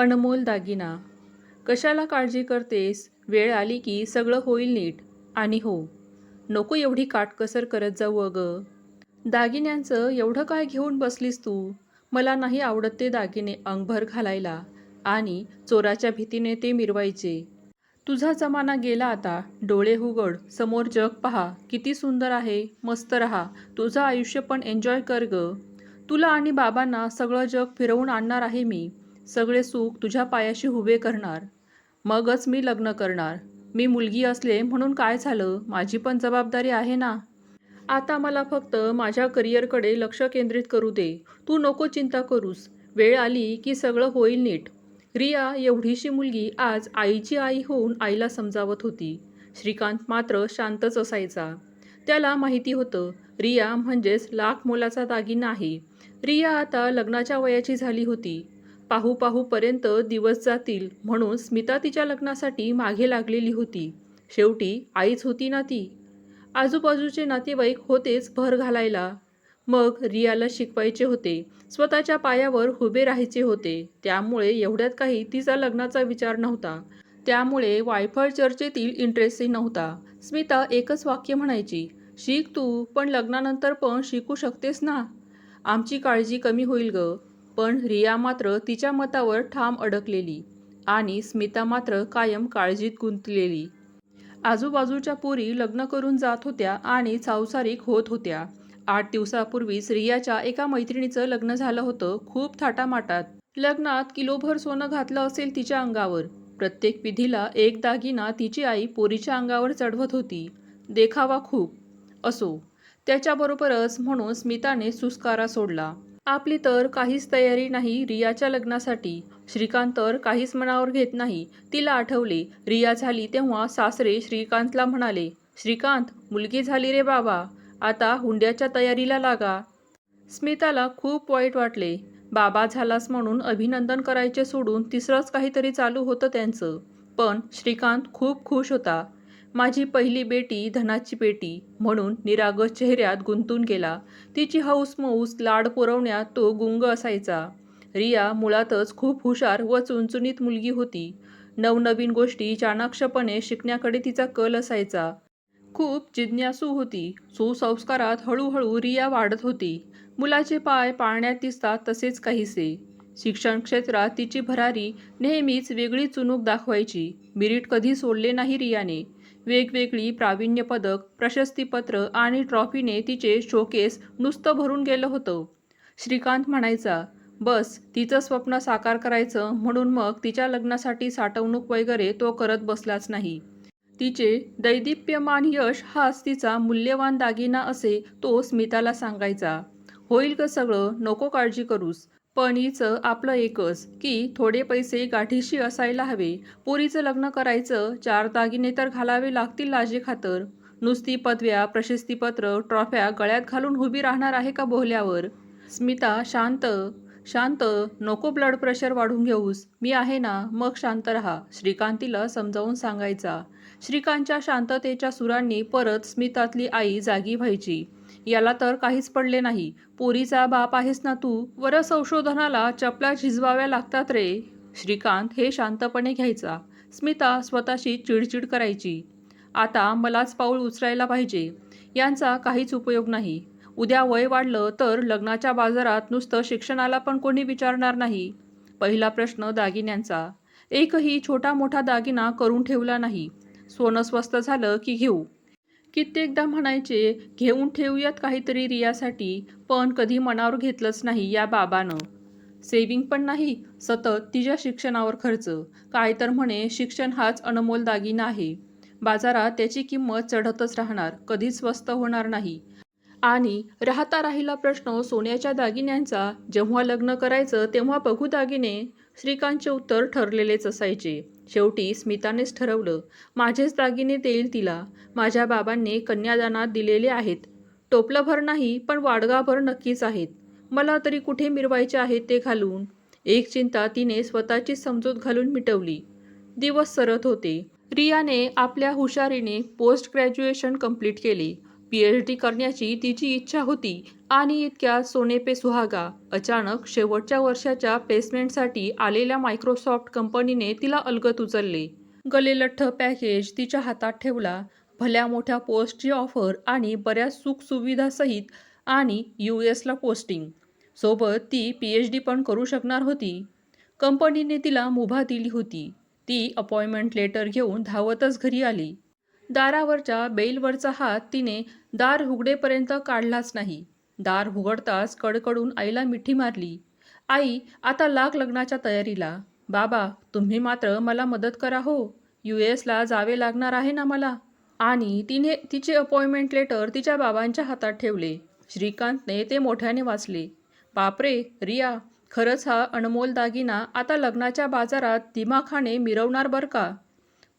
अनमोल दागिना. कशाला काळजी करतेस? वेळ आली की सगळं होईल नीट. आणि हो नको एवढी काटकसर करत जाऊ अगं. दागिन्यांचं एवढं काय घेऊन बसलीस तू? मला नाही आवडत ते दागिने अंगभर घालायला. आणि चोराच्या भीतीने ते मिरवायचे. तुझा जमाना गेला आता. डोळे उघड. समोर जग पहा. किती सुंदर आहे. मस्त रहा. तुझं आयुष्य पण एन्जॉय कर ग. तुला आणि बाबांना सगळं जग फिरवून आणणार आहे मी. सगळे सुख तुझ्या पायाशी उभे करणार. मगच मी लग्न करणार. मी मुलगी असले म्हणून काय झालं? माझी पण जबाबदारी आहे ना? आता मला फक्त माझ्या करिअरकडे लक्ष केंद्रित करू दे. तू नको चिंता करूस. वेळ आली की सगळं होईल नीट. रिया एवढीशी मुलगी आज आईची आई होऊन आईला समजावत होती. श्रीकांत मात्र शांतच असायचा. त्याला माहिती होतं रिया म्हणजेच लाख मोलाचा दागिना आहे. रिया आता लग्नाच्या वयाची झाली होती. पाहू पाहूपर्यंत दिवस जातील म्हणून स्मिता तिच्या लग्नासाठी मागे लागलेली होती. शेवटी आईच होती ना ती आजूबाजूचे नातेवाईक होतेच भर घालायला. मग रियाला शिकवायचे होते. स्वतःच्या पायावर उभे राहायचे होते. त्यामुळे एवढ्यात काही तिचा लग्नाचा विचार नव्हता. त्यामुळे वायफळ चर्चेतील इंटरेस्टही नव्हता. स्मिता एकच वाक्य म्हणायची शिक तू पण लग्नानंतर पण शिकू शकतेस ना? आमची काळजी कमी होईल ग. पण रिया मात्र तिच्या मतावर ठाम अडकलेली आणि स्मिता मात्र कायम काळजीत गुंतलेली. आजूबाजूच्या पोरी लग्न करून जात होत्या आणि संसारिक होत होत्या. आठ दिवसापूर्वीच रियाच्या एका मैत्रिणीचं लग्न झालं होतं खूप थाटामाटात. लग्नात किलोभर सोनं घातलं असेल तिच्या अंगावर. प्रत्येक विधीला एक दागिना तिची आई पोरीच्या अंगावर चढवत होती. देखावा खूप असो. त्याच्याबरोबरच म्हणून स्मिताने सुस्कारा सोडला. आपली तर काहीच तयारी नाही रियाच्या लग्नासाठी. श्रीकांत तर काहीच मनावर घेत नाही. तिला आठवले रिया झाली तेव्हा सासरे श्रीकांतला म्हणाले श्रीकांत मुलगी झाली रे बाबा. आता हुंड्याच्या तयारीला लागा. स्मिताला खूप वाईट वाटले. बाबा झालास म्हणून अभिनंदन करायचे सोडून तिसरंच काहीतरी चालू होतं त्यांचं. पण श्रीकांत खूप खुश होता. माझी पहिली बेटी धनाची पेटी म्हणून निरागस चेहऱ्यात गुंतून गेला. तिची हौस मौस लाड पुरवण्यात तो गुंग असायचा. रिया मुळातच खूप हुशार व चुणचुणीत मुलगी होती. नवनवीन गोष्टी चाणाक्षपणे शिकण्याकडे तिचा कल असायचा. खूप जिज्ञासू होती. सुसंस्कारात हळूहळू रिया वाढत होती. मुलाचे पाय पाळण्यात दिसतात तसेच काहीसे. शिक्षण क्षेत्रात तिची भरारी नेहमीच वेगळी चुणूक दाखवायची. मिरीट कधी सोडले नाही रियाने. वेगवेगळी प्रावीण्य पदक प्रशस्तीपत्र आणि ट्रॉफीने तिचे शोकेस नुसतं भरून गेलं होतं. श्रीकांत म्हणायचा बस तिचं स्वप्न साकार करायचं म्हणून मग तिच्या लग्नासाठी साठवणूक वगैरे तो करत बसलाच नाही. तिचे दैदिप्यमान यश हाच तिचा मूल्यवान दागिना असे तो स्मिताला सांगायचा. होईल ग सगळं नको काळजी करूस. पण हिचं आपलं एकच की थोडे पैसे गाठीशी असायला हवे. पोरीचं लग्न करायचं चार दागिने तर घालावे लागतील लाजे खातर नुसती पदव्या प्रशस्तीपत्र ट्रॉफ्या गळ्यात घालून उभी राहणार आहे का बोहल्यावर? स्मिता शांत शांत नको ब्लड प्रेशर वाढून घेऊस. मी आहे ना मग शांत रहा श्रीकांतीला समजावून सांगायचा. श्रीकांतच्या शांततेच्या सुरांनी परत स्मितातली आई जागी व्हायची. याला तर काहीच पडले नाही. पोरीचा बाप आहेस ना तू? वर संशोधनाला चपला झिजवाव्या लागतात रे. श्रीकांत हे शांतपणे घ्यायचा. स्मिता स्वतःशी चिडचिड करायची. आता मलाच पाऊल उचलायला पाहिजे. यांचा काहीच उपयोग नाही. उद्या वय वाढलं तर लग्नाच्या बाजारात नुसतं शिक्षणाला पण कोणी विचारणार नाही. पहिला प्रश्न दागिन्यांचा. एकही छोटा मोठा दागिना करून ठेवला नाही. सोनं स्वस्त झालं की घेऊ. कित्येकदा म्हणायचे घेऊन ठेवूयात काहीतरी रियासाठी पण कधी मनावर घेतलंच नाही या बाबानं. सेविंग पण नाही सतत तिच्या शिक्षणावर खर्च. काय तर म्हणे शिक्षण हाच अनमोल दागिना आहे. बाजारात त्याची किंमत चढतच राहणार कधीच स्वस्त होणार नाही. आणि राहता राहिला प्रश्न सोन्याच्या दागिन्यांचा जेव्हा लग्न करायचं तेव्हा बघू दागिने श्रीकांतचे उत्तर ठरलेलेच असायचे. शेवटी स्मितानेच ठरवलं माझेच दागिने देईल तिला. माझ्या बाबांनी कन्यादानात दिलेले आहेत. टोपलंभर नाही पण वाडगाभर नक्कीच आहेत. मला तरी कुठे मिरवायचे आहेत ते घालून. एक चिंता तिने स्वतःची समजूत घालून मिटवली. दिवस सरत होते. रियाने आपल्या हुशारीने पोस्ट ग्रॅज्युएशन कंप्लीट केले. पी एच डी करण्याची तिची इच्छा होती आणि इतक्या सोने पे सुहागा. अचानक शेवटच्या वर्षाच्या प्लेसमेंटसाठी आलेल्या मायक्रोसॉफ्ट कंपनीने तिला अलगत उचलले. गलेलठ्ठ पॅकेज तिच्या हातात ठेवला. भल्या मोठ्या पोस्टची ऑफर आणि बऱ्याच सुखसुविधासहित आणि यू एसला पोस्टिंग सोबत ती पी एच डी पण करू शकणार होती. कंपनीने तिला मुभा दिली होती. ती अपॉइंटमेंट लेटर घेऊन धावतच घरी आली. दारावरच्या बेलवरचा हात तिने दार हुगडेपर्यंत काढलाच नाही. दार हुगडताच कडकडून आईला मिठी मारली. आई आता लाग लग्नाच्या तयारीला. बाबा तुम्ही मात्र मला मदत करा हो. यू एसला जावे लागणार आहे ना मला. आणि तिने तिचे अपॉइंटमेंट लेटर तिच्या बाबांच्या हातात ठेवले. श्रीकांतने ते मोठ्याने वाचले. बापरे रिया खरंच हा अनमोल दागिना आता लग्नाच्या बाजारात दिमाखाने मिरवणार बर का?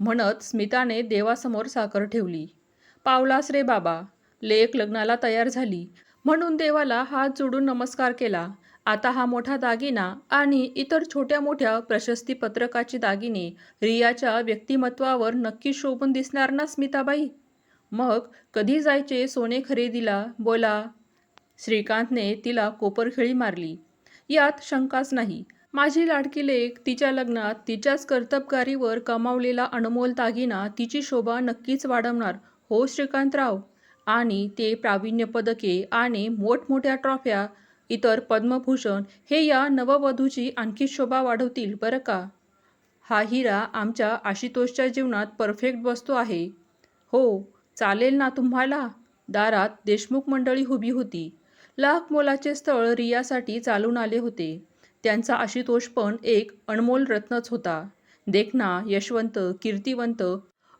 म्हणत स्मिताने देवासमोर साखर ठेवली. पावलास रे बाबा लेख लग्नाला तयार झाली. म्हणून देवाला हात जोडून नमस्कार केला. आता हा मोठा दागिना आणि इतर छोट्या मोठ्या प्रशस्ती पत्रकाची दागिने रियाच्या व्यक्तिमत्वावर नक्की शोभून दिसणार ना स्मिताबाई? मग कधी जायचे सोने खरेदीला? बोला. श्रीकांतने तिला कोपरखिळी मारली. यात शंकाच नाही. माझी लाडकी लेख तिच्या लग्नात तिच्याच कर्तबगारीवर कमावलेला अनमोल दागिना तिची शोभा नक्कीच वाढवणार. हो श्रीकांतराव. आणि ते प्रावीण्य पदके आणि मोठमोठ्या ट्रॉफ्या इतर पद्मभूषण हे या नववधूची आणखी शोभा वाढवतील बरं का? हा हिरा आमच्या आशुतोषच्या जीवनात परफेक्ट बसतो आहे. हो चालेल ना तुम्हाला? दारात देशमुख मंडळी उभी होती. लाख मोलाचे स्थळ रियासाठी चालून आले होते. त्यांचा आशुतोष पण एक अनमोल रत्नच होता. देखना यशवंत कीर्तिवंत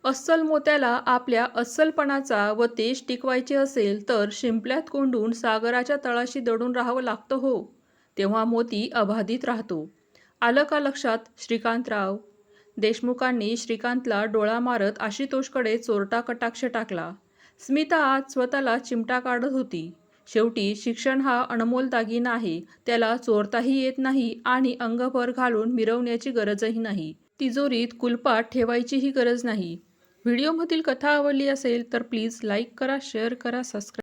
अस्सल मोत्याला आपल्या अस्सलपणाचा व तेज टिकवायचे असेल तर शिंपल्यात कोंडून सागराच्या तळाशी दडून राहावं लागतं हो. तेव्हा मोती अबाधित राहतो. आलं का लक्षात श्रीकांतराव? देशमुखांनी श्रीकांतला डोळा मारत आशुतोषकडे चोरटा कटाक्ष टाकला. स्मिता आज स्वतःला चिमटा काढत होती. शेवटी शिक्षण हा अनमोल दागिना आहे त्याला चोरताही येत नाही आणि अंगभर घालून मिरवण्याची गरजही नाही. तिजोरीत कुलपाट ठेवायचीही गरज नाही. व्हिडिओमधील कथा आवडली असेल तर प्लीज लाईक करा शेअर करा सबस्क्राईब